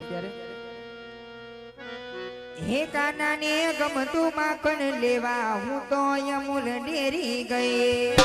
હે હે કાનાને ગમતું માખણ લેવા હું તો યમુલ ડેરી ગઈ